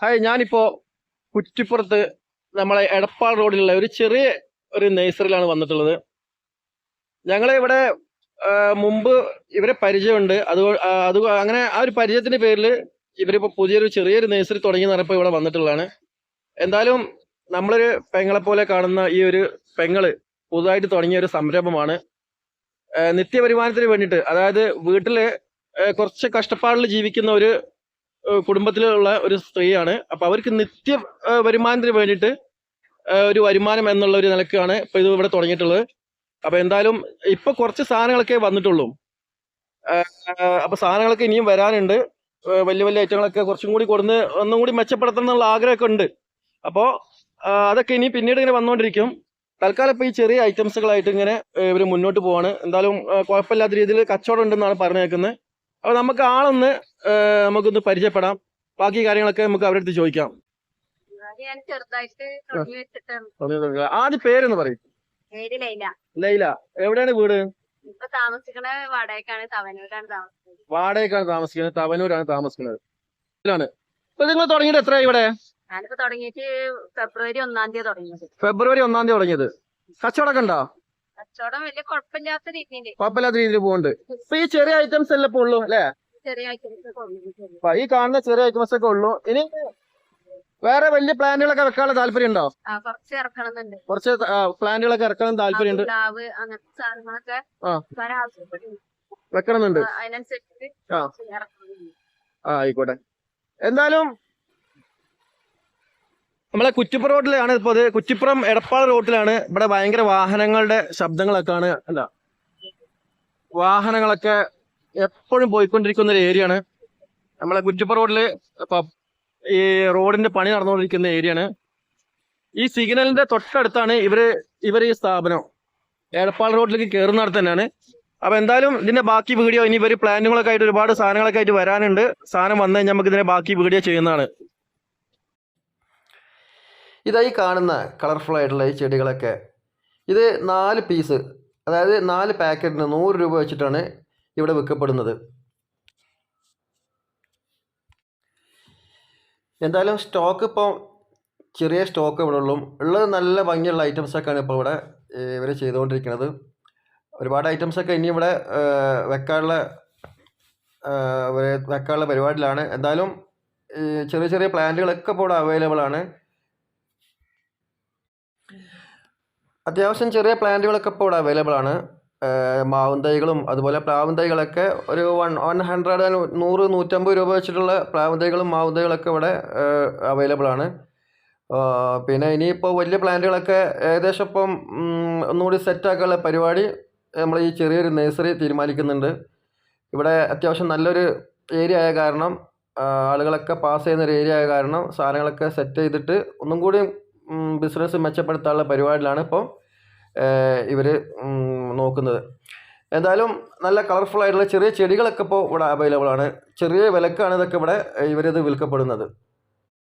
Hi ഞാനിപ്പോ കുറ്റിപ്പുറത്ത് നമ്മളെ എടപ്പാൾ റോഡിലുള്ള ഒരു ചെറിയ ഒരു നേഴ്സറിയിലാണ് വന്നിട്ടുള്ളത്. ഞങ്ങളെ ഇവിടെ മുമ്പ് ഇവരെ പരിചയമുണ്ട്. അത് അത് അങ്ങനെ ആ ഒരു പരിചയത്തിന്റെ പേരിൽ ഇവരിപ്പോ പുതിയൊരു ചെറിയൊരു നേഴ്സറി തുടങ്ങി നിറപ്പോ ഇവിടെ വന്നിട്ടുള്ളതാണ്. എന്തായാലും നമ്മളൊരു പെങ്ങളെ പോലെ കാണുന്ന ഈ ഒരു പെങ്ങൾ പുതുതായിട്ട് തുടങ്ങിയ ഒരു സംരംഭമാണ്. നിത്യവരുമാനത്തിന് വേണ്ടിയിട്ട് അതായത് വീട്ടിൽ കുറച്ച് കഷ്ടപ്പാടിൽ ജീവിക്കുന്ന ഒരു കുടുംബത്തിലുള്ള ഒരു സ്ത്രീയാണ്. അപ്പോൾ അവർക്ക് നിത്യ വരുമാനത്തിന് വേണ്ടിയിട്ട് ഒരു വരുമാനം എന്നുള്ള ഒരു നിലക്കാണ് ഇപ്പൊ ഇത് ഇവിടെ തുടങ്ങിയിട്ടുള്ളത്. അപ്പോൾ എന്തായാലും ഇപ്പോൾ കുറച്ച് സാധനങ്ങളൊക്കെ വന്നിട്ടുള്ളൂ. അപ്പോൾ അപ്പൊ സാധനങ്ങളൊക്കെ ഇനിയും വരാനുണ്ട്. വലിയ വലിയ ഐറ്റങ്ങളൊക്കെ കുറച്ചും കൂടി കൊടുന്ന് ഒന്നും കൂടി മെച്ചപ്പെടുത്തണം എന്നുള്ള ആഗ്രഹമൊക്കെ ഉണ്ട്. അപ്പോൾ അതൊക്കെ ഇനി പിന്നീട് ഇങ്ങനെ വന്നുകൊണ്ടിരിക്കും തൽക്കാലം ഇപ്പൊ ഈ ചെറിയ ഐറ്റംസുകളായിട്ട് ഇങ്ങനെ ഇവർ മുന്നോട്ട് പോവാണ്. എന്തായാലും കുഴപ്പമില്ലാത്ത രീതിയിൽ കച്ചവടം ഉണ്ടെന്നാണ് പറഞ്ഞേക്കുന്നത്. അപ്പൊ നമുക്ക് ആളൊന്ന് നമുക്കൊന്ന് പരിചയപ്പെടാം. ബാക്കി കാര്യങ്ങളൊക്കെ നമുക്ക് അവരുടെ അടുത്ത് ചോദിക്കാം. ആദ്യ പേരെന്ന് പറയും. പേര് ലൈല. എവിടെയാണ് വീട്? വാടകയ്ക്കാണ് താമസിക്കുന്നത്. തവനൂരാണ് താമസിക്കുന്നത്. ഇപ്പൊ നിങ്ങൾ തുടങ്ങിയിട്ട് എത്രയാ ഇവിടെ? ഫെബ്രുവരി ഒന്നാം തീയതി തുടങ്ങിയത്. ഫെബ്രുവരി ഒന്നാം തീയതി തുടങ്ങിയത്. കച്ചവടം ഉണ്ടോ? കച്ചവടം വലിയ കുഴപ്പമില്ലാത്ത രീതിയിൽ കുഴപ്പമില്ലാത്ത രീതിയിൽ പോകുന്നുണ്ട് ഇപ്പൊ ഈ ചെറിയ ഐറ്റംസ് അല്ലേ ഇപ്പൊ ഉള്ളു അല്ലേ? ചെറിയ ഐറ്റംസ് ഈ കാണുന്ന ചെറിയ ഐറ്റംസ് ഒക്കെ ഉള്ളു. ഇനി വേറെ വലിയ പ്ലാന്റുകളൊക്കെ വെക്കാനുള്ള താല്പര്യം ഉണ്ടോ കുറച്ച് ഇറക്കണമെന്നുണ്ട്. കുറച്ച് പ്ലാന്റുകളൊക്കെ ഇറക്കണം താല്പര്യമുണ്ട്. ആവശ്യപ്പെടുന്നു വെക്കണമെന്നുണ്ട്. അതിനനുസരിച്ച് ആയിക്കോട്ടെ. എന്തായാലും നമ്മളെ കുറ്റിപ്പുറം റോഡിലാണ്. ഇപ്പോൾ അത് കുറ്റിപ്പുറം എടപ്പാൾ റോഡിലാണ് ഇവിടെ ഭയങ്കര വാഹനങ്ങളുടെ ശബ്ദങ്ങളൊക്കെ ആണ് അല്ല വാഹനങ്ങളൊക്കെ എപ്പോഴും പോയിക്കൊണ്ടിരിക്കുന്ന ഒരു ഏരിയ ആണ് നമ്മളെ കുറ്റിപ്പുറം റോഡിൽ ഇപ്പൊ ഈ റോഡിന്റെ പണി നടന്നുകൊണ്ടിരിക്കുന്ന ഏരിയ ആണ് ഈ സിഗ്നലിന്റെ തൊട്ടടുത്താണ് ഇവർ ഇവർ ഈ സ്ഥാപനം. എടപ്പാൾ റോഡിലേക്ക് കയറുന്നിടത്ത് തന്നെയാണ്. അപ്പൊ എന്തായാലും ഇതിന്റെ ബാക്കി വീഡിയോ ഇനി ഇവർ പ്ലാനുകളൊക്കെ ആയിട്ട് ഒരുപാട് സാധനങ്ങളൊക്കെ ആയിട്ട് വരാനുണ്ട്. സാധനം വന്നു കഴിഞ്ഞാൽ നമുക്ക് ഇതിന്റെ ബാക്കി വീഡിയോ ചെയ്യുന്നതാണ്. ഇതായി കാണുന്ന കളർഫുൾ ആയിട്ടുള്ള ഈ ചെടികളൊക്കെ. ഇത് നാല് പീസ് അതായത് നാല് പാക്കറ്റിന് നൂറ് രൂപ വെച്ചിട്ടാണ് ഇവിടെ വിൽക്കപ്പെടുന്നത്. എന്തായാലും സ്റ്റോക്ക് ഇപ്പോൾ ചെറിയ സ്റ്റോക്ക് ഇവിടെ ഉള്ളൂ. ഉള്ളത് നല്ല ഭംഗിയുള്ള ഐറ്റംസൊക്കെയാണ് ഇപ്പോൾ ഇവിടെ ഇവർ ചെയ്തുകൊണ്ടിരിക്കുന്നത്. ഒരുപാട് ഐറ്റംസൊക്കെ ഇനി ഇവിടെ വെക്കാനുള്ള വെക്കാനുള്ള പരിപാടിയിലാണ്. എന്തായാലും ചെറിയ ചെറിയ പ്ലാന്റുകളൊക്കെ ഇപ്പോൾ ഇവിടെ അവൈലബിൾ ആണ്. അത്യാവശ്യം ചെറിയ പ്ലാന്റുകളൊക്കെ ഇപ്പോൾ ഇവിടെ അവൈലബിൾ ആണ്. മാവും തൈകളും അതുപോലെ പ്ലാവും തൈകളൊക്കെ ഒരു വൺ വൺ ഹൺഡ്രഡ് നൂറ് നൂറ്റമ്പത് രൂപ വെച്ചിട്ടുള്ള പ്ലാവും തൈകളും മാവും തൈകളൊക്കെ ഇവിടെ അവൈലബിൾ ആണ്. പിന്നെ ഇനിയിപ്പോൾ വലിയ പ്ലാന്റുകളൊക്കെ ഏകദേശം ഇപ്പം ഒന്നുകൂടി സെറ്റാക്കാനുള്ള പരിപാടി നമ്മൾ ഈ ചെറിയൊരു നഴ്സറി തീരുമാനിക്കുന്നുണ്ട്. ഇവിടെ അത്യാവശ്യം നല്ലൊരു ഏരിയ ആയ കാരണം ആളുകളൊക്കെ പാസ് ചെയ്യുന്ന ഒരു ഏരിയ ആയ കാരണം സാധനങ്ങളൊക്കെ സെറ്റ് ചെയ്തിട്ട് ഒന്നും കൂടി ബിസിനസ് മെച്ചപ്പെടുത്താനുള്ള പരിപാടിയിലാണ് ഇപ്പോൾ ഇവർ നോക്കുന്നത്. എന്തായാലും നല്ല കളർഫുൾ ആയിട്ടുള്ള ചെറിയ ചെടികളൊക്കെ ഇപ്പോൾ ഇവിടെ അവൈലബിൾ ആണ്. ചെറിയ വിലക്കാണ് ഇതൊക്കെ ഇവിടെ ഇവരിത് വിൽക്കപ്പെടുന്നത്.